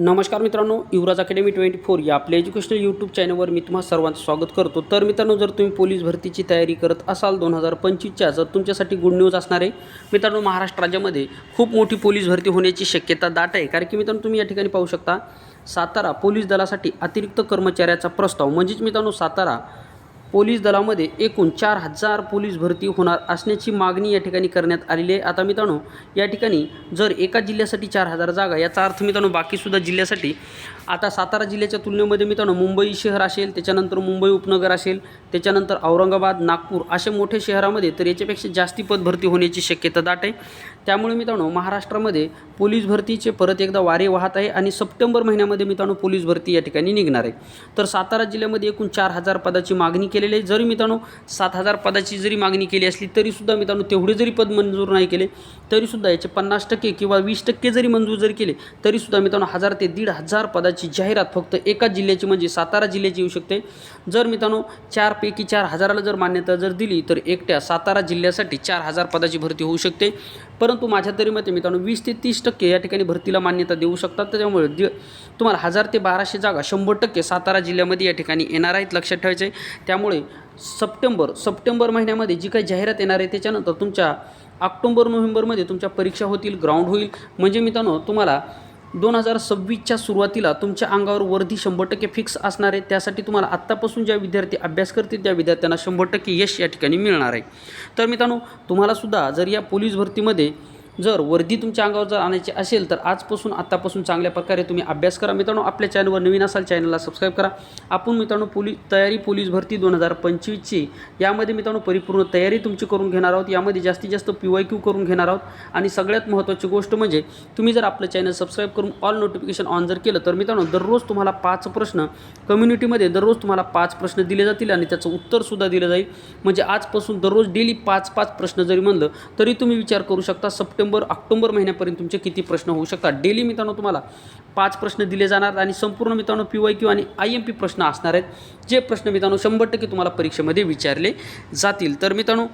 नमस्कार मित्रांनो युवराज academy twenty four या आपल्या एज्युकेशनल यूट्यूब चॅनलवर मी तुम्हा सर्वांचं स्वागत करतो. तर मित्रांनो जर तुम्ही पोलीस भरतीची तयारी करत असाल दोन हजार पंचवीसच्या जर तुमच्यासाठी गुड न्यूज असणार आहे. मित्रांनो महाराष्ट्र राज्यामध्ये खूप मोठी पोलीस भरती होण्याची शक्यता दाट आहे. कारण की मित्रांनो तुम्ही या ठिकाणी पाहू शकता सातारा पोलीस दलासाठी अतिरिक्त कर्मचाऱ्याचा प्रस्ताव म्हणजेच मित्रांनो सातारा पोलीस दलामध्ये एकूण चार हजार पोलीस भरती होणार असण्याची मागणी या ठिकाणी करण्यात आलेली आहे. आता मित्रांनो या ठिकाणी जर एका जिल्ह्यासाठी चार हजार जागा याचा अर्थ मित्रांनो बाकीसुद्धा जिल्ह्यासाठी आता सातारा जिल्ह्याच्या तुलनेमध्ये मित्रांनो मुंबई शहर असेल त्याच्यानंतर मुंबई उपनगर असेल त्याच्यानंतर औरंगाबाद नागपूर अशा मोठ्या शहरामध्ये तर याच्यापेक्षा जास्ती पद भरती होण्याची शक्यता दाट आहे. त्यामुळे मित्रांनो महाराष्ट्रामध्ये पोलीस भरतीचे परत एकदा वारे वाहत आहे आणि सप्टेंबर महिन्यामध्ये मित्रांनो पोलीस भरती या ठिकाणी निघणार आहे. तर सातारा जिल्ह्यामध्ये एकूण चार हजार पदाची मागणी केलेली आहे. जरी मित्रांनो सात हजार पदाची जरी मागणी केली असली तरीसुद्धा मित्रांनो तेवढे जरी पद मंजूर नाही केले तरीसुद्धा याचे पन्नास टक्के किंवा वीस टक्के जरी मंजूर जरी केले तरीसुद्धा मित्रांनो हजार ते दीड हजार पदाची जाहिरात फक्त एकाच जिल्ह्याची म्हणजे सातारा जिल्ह्याची येऊ शकते. जर मित्रांनो चारपैकी चार हजाराला जर मान्यता जर दिली तर एकट्या सातारा जिल्ह्यासाठी चार हजार पदाची भरती होऊ शकते. परंतु माझ्या तरी मते मित्रांनो वीस ते तीस टक्के या ठिकाणी भरतीला मान्यता देऊ शकतात. त्याच्यामुळे दि तुम्हाला हजार ते बाराशे जागा शंभर टक्के सातारा जिल्ह्यामध्ये या ठिकाणी येणार आहेत लक्षात ठेवायचे आहे. त्यामुळे सप्टेंबर सप्टेंबर महिन्यामध्ये जी काही जाहिरात येणार आहे त्याच्यानंतर तुमच्या ऑक्टोंबर नोव्हेंबरमध्ये तुमच्या परीक्षा होतील ग्राउंड होईल. म्हणजे मित्रांनो तुम्हाला दोन हजार सव्वीसच्या सुरुवातीला तुमच्या अंगावर वर्धी शंभर टक्के फिक्स असणार आहे. त्यासाठी तुम्हाला आत्तापासून ज्या विद्यार्थी अभ्यास करतील त्या विद्यार्थ्यांना शंभर टक्के यश या ठिकाणी मिळणार आहे. तर मित्रांनो तुम्हालासुद्धा जर या पोलीस भरतीमध्ये जर वर्दी तुमच्या अंगावर जर आणायची असेल तर आजपासून आत्तापासून चांगल्या प्रकारे तुम्ही अभ्यास करा. मित्रांनो आपल्या चॅनलवर नवीन असाल चॅनलला सबस्क्राईब करा. आपण मित्रांनो पोलीस तयारी पोलीस भरती दोन हजार पंचवीसची यामध्ये मित्रांनो परिपूर्ण तयारी तुमची करून घेणार आहोत. यामध्ये जास्तीत जास्त पी वाय क्यू करून घेणार आहोत. आणि सगळ्यात महत्त्वाची गोष्ट म्हणजे तुम्ही जर आपलं चॅनल सबस्क्राईब करून ऑल नोटिफिकेशन ऑन जर केलं तर मित्रांनो दररोज तुम्हाला पाच प्रश्न कम्युनिटीमध्ये दररोज तुम्हाला पाच प्रश्न दिले जातील आणि त्याचं उत्तरसुद्धा दिलं जाईल. म्हणजे आजपासून दररोज डेली पाच पाच प्रश्न जरी म्हणलं तरी तुम्ही विचार करू शकता. सप्टेंबर ऑक्टोबर महिन्यापर्यंत तुमचे किती प्रश्न होऊ शकतात? डेली मित्रांनो तुम्हाला पाच प्रश्न दिले जाणार आणि संपूर्ण मित्रांनो पी वाय क्यू आणि आय एम पी प्रश्न असणार आहेत. जे प्रश्न मित्रांनो शंभर टक्के तुम्हाला परीक्षेमध्ये विचारले जातील. तर मित्रांनो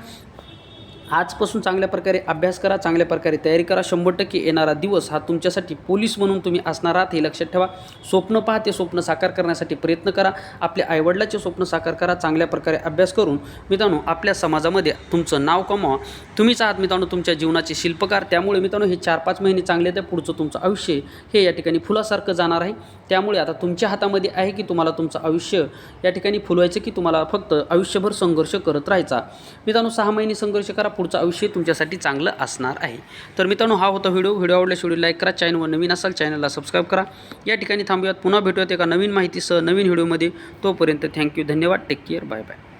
आजपासून चांगल्या प्रकारे अभ्यास करा चांगल्या प्रकारे तयारी करा. शंभर टक्के येणारा दिवस हा तुमच्यासाठी पोलीस म्हणून तुम्ही असणार आहात हे लक्षात ठेवा. स्वप्न पहा ते स्वप्न साकार करण्यासाठी प्रयत्न करा. आपल्या आईवडिलाचे स्वप्न साकार करा चांगल्या प्रकारे अभ्यास करून. मित्रांनो आपल्या समाजामध्ये तुमचं नाव कमावा. तुम्हीच आहात मित्रांनो तुमच्या जीवनाचे शिल्पकार. त्यामुळे मित्रांनो हे चार पाच महिने चांगले तर पुढचं तुमचं आयुष्य हे या ठिकाणी फुलासारखं जाणार आहे. त्यामुळे आता तुमच्या हातामध्ये आहे की तुम्हाला तुमचं आयुष्य या ठिकाणी फुलवायचं की तुम्हाला फक्त आयुष्यभर संघर्ष करत राहायचा. मित्रांनो सहा महिने संघर्ष करा पुढचं आयुष्य तुमच्यासाठी चांगलं असणार आहे. तर मित्रांनो हा होता व्हिडिओ. व्हिडिओ आवडल्यास व्हिडिओ लाईक करा चॅनलवर नवीन असाल चॅनलला सबस्क्राईब करा. या ठिकाणी थांबूयात. पुन्हा भेटूयात एका नवीन माहितीसह नवीन व्हिडिओमध्ये. तोपर्यंत थँक्यू धन्यवाद. Take care bye bye